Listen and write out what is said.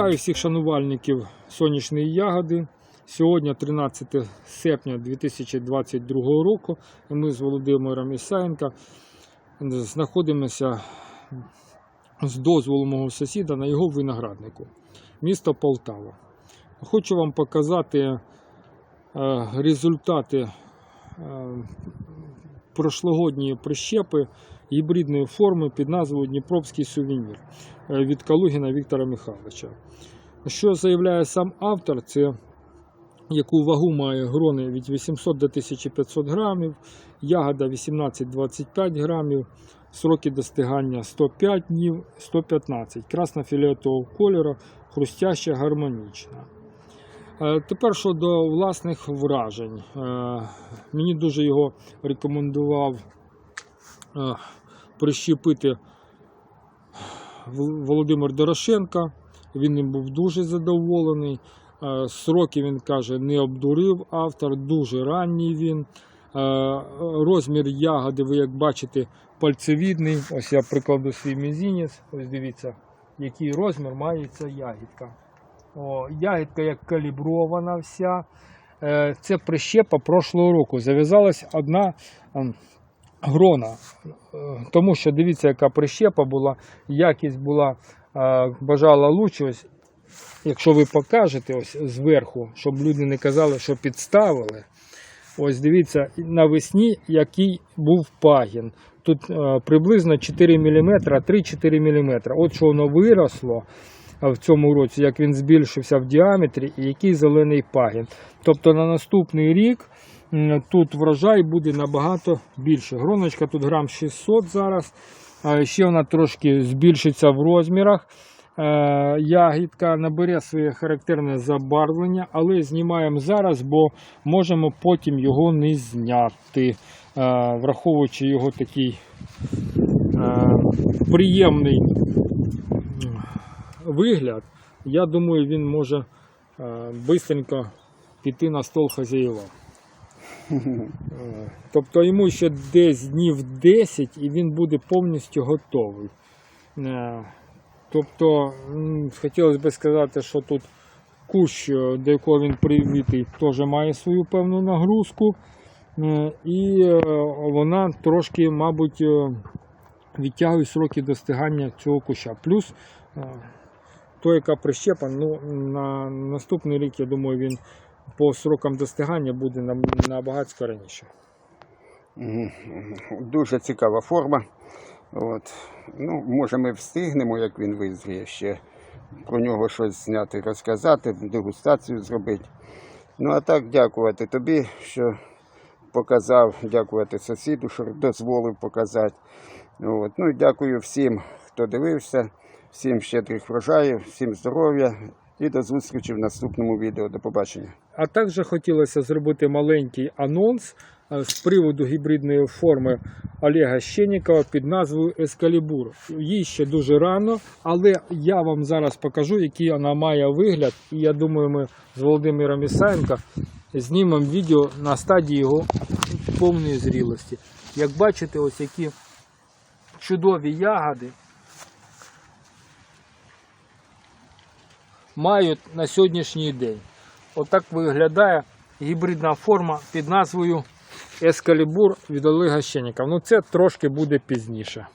Вітаю всіх шанувальників сонячної ягоди. Сьогодні 13 серпня 2022 року. Ми з Володимиром Ісаєнко знаходимося з дозволу мого сусіда на його винограднику, місто Полтава. Хочу вам показати е, результати е, прошлогодньої прищепи гібридної форми під назвою Дніпровський сувенір е, від Калугіна Віктора Михайловича. Що заявляє сам автор, це яку вагу має грони від 800 до 1500 грамів, ягода 18-25 грамів, сроки достигання 105 днів, 115, красно-фіолетового кольору, хрустяща, гармонічна. Е, Тепер щодо власних вражень. Е, Мені дуже його рекомендував прищепити Володимир Дорошенко. Він ним був дуже задоволений. Е, Сроки він каже, не обдурив автор, дуже ранній він. Е, Розмір ягоди, ви як бачите, пальцевідний. Ось я прикладу свій мізинець. Ось дивіться, який розмір має ця ягідка. О, ягідка як калібрована вся. Е, Це прищепа прошлого року. Зав'язалась одна ем, грона. Е, Тому що дивіться, яка прищепа була, якість була е, бажала лучше. Якщо ви покажете ось зверху, щоб люди не казали, що підставили. Ось дивіться, навесні який був пагін. Тут е, приблизно 4 мм, 3-4 мм. От що воно виросло в цьому році, як він збільшився в діаметрі і який зелений пагін. Тобто на наступний рік тут врожай буде набагато більше. Гроночка тут грам 600 зараз. Ще вона трошки збільшиться в розмірах. Е, Ягідка набере своє характерне забарвлення, але знімаємо зараз, бо можемо потім його не зняти, е, враховуючи його такий е, приємний вигляд. Я думаю, він може швидко піти на стол хазяєва. Тобто йому ще десь днів 10 і він буде повністю готовий. Е, Тобто, хотілося б сказати, що тут кущ, е, до якого він привітий, теж має свою певну нагрузку. Е, І вона трошки, мабуть, відтягує сроки достигання цього куща. Плюс е, то, яка прищепа, ну, на наступний рік, я думаю, він по срокам достигання буде набагато раніше. Дуже цікава форма. От. Ну, може, ми встигнемо, як він визріє ще про нього щось зняти, розказати, дегустацію зробити. Ну, а так, дякувати тобі, що показав, дякувати сусіду, що дозволив показати. От. Ну і дякую всім, хто дивився, всім щедрих врожаїв, всім здоров'я і до зустрічі в наступному відео. До побачення. А також хотілося зробити маленький анонс е, з приводу гібридної форми Олега Щенікова під назвою Ескалібур. Їй ще дуже рано, але я вам зараз покажу, який вона має вигляд. І я думаю, ми з Володимиром Ісаєнко знімемо відео на стадії його повної зрілості. Як бачите, ось які чудові ягоди мають на сьогоднішній день. Отак виглядає гібридна форма під назвою Ескалібур від Олега Щеніка. Ну це трошки буде пізніше.